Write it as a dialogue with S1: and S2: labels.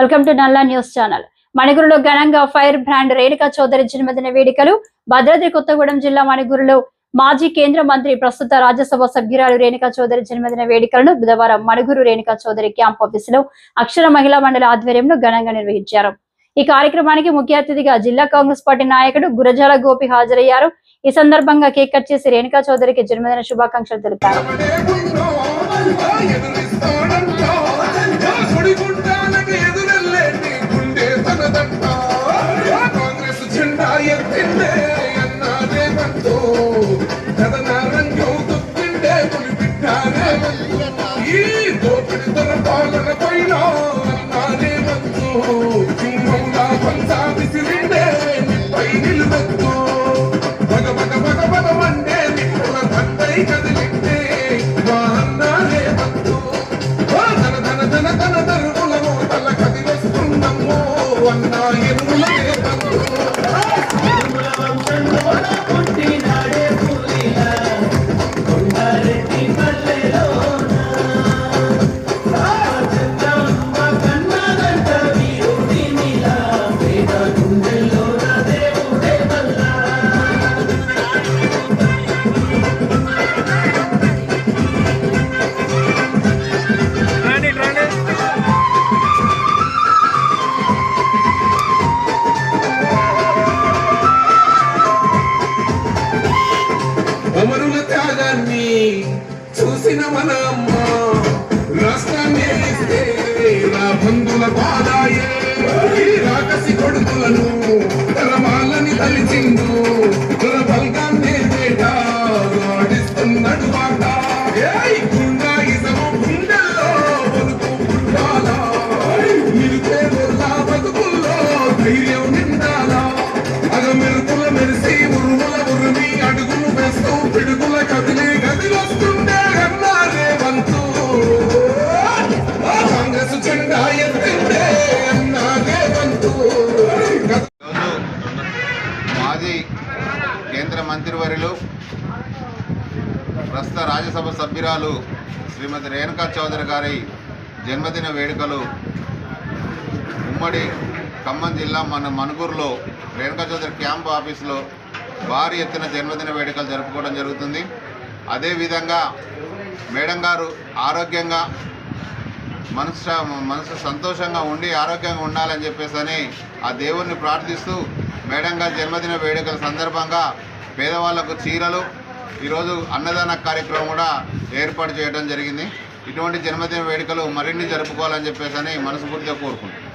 S1: Welcome to Nalla news channel. మణిగురులో ఘనంగా fire brand Renuka Chowdary జన్మదిన వేడుకలు. భద్రాద్రి కొత్తగూడెం జిల్లా మణిగురులో మాజీ కేంద్ర మంత్రి ప్రస్తుత రాజ్యసభ సభ్యురాలు రేణుకా చౌదరి జన్మదిన వేడుకలను బుధవారం మణిగురు రేణుకా చౌదరి క్యాంప్ ఆఫీసులో అక్షర మహిళా మండలి ఆధ్వర్యంలో ఘనంగా నిర్వహించారు. ఈ కార్యక్రమానికి ముఖ్య అతిథిగా జిల్లా కాంగ్రెస్ పార్టీ నాయకుడు గురజాల గోపి హాజరయ్యారు. ఈ సందర్భంగా కేక్ కట్ చేసి రేణుకా చౌదరికి జన్మదిన శుభాకాంక్షలు తెలిపారు.
S2: కాంగ్రెస్ జెండా ఎత్తిండే అన్నారే బంధు కథనారంగం తొక్కిండే పులిపిట్టారే ఈ దోపిడి తన పాలన పైన అన్నారే బంధు సింహంగా పంచా విసిరిండే పై నిలువెత్తు. Oh, త్యాగాన్ని చూసిన మన అమ్మ రాష్ట్రాన్ని బంధుల బాధాయే
S3: మాజీ కేంద్ర మంత్రివర్యులు ప్రస్తుత రాజ్యసభ సభ్యురాలు శ్రీమతి రేణుకా చౌదరి గారి జన్మదిన వేడుకలు. ఉమ్మడి ఖమ్మం జిల్లా మన మనుగూరులో రేణుకా చౌదరి క్యాంప్ ఆఫీసులో భారీ ఎత్తున జన్మదిన వేడుకలు జరుపుకోవడం జరుగుతుంది. అదేవిధంగా మేడం గారు ఆరోగ్యంగా మనసు మనసు సంతోషంగా ఉండి ఆరోగ్యంగా ఉండాలని చెప్పేసి అని ఆ దేవుణ్ణి ప్రార్థిస్తూ మేడం గారి జన్మదిన వేడుకల సందర్భంగా పేదవాళ్ళకు చీరలు ఈరోజు అన్నదాన కార్యక్రమం కూడా ఏర్పాటు చేయడం జరిగింది. ఇటువంటి జన్మదిన వేడుకలు మరిన్ని జరుపుకోవాలని చెప్పేసి అని మనస్ఫూర్తిగా కోరుకుంటున్నాను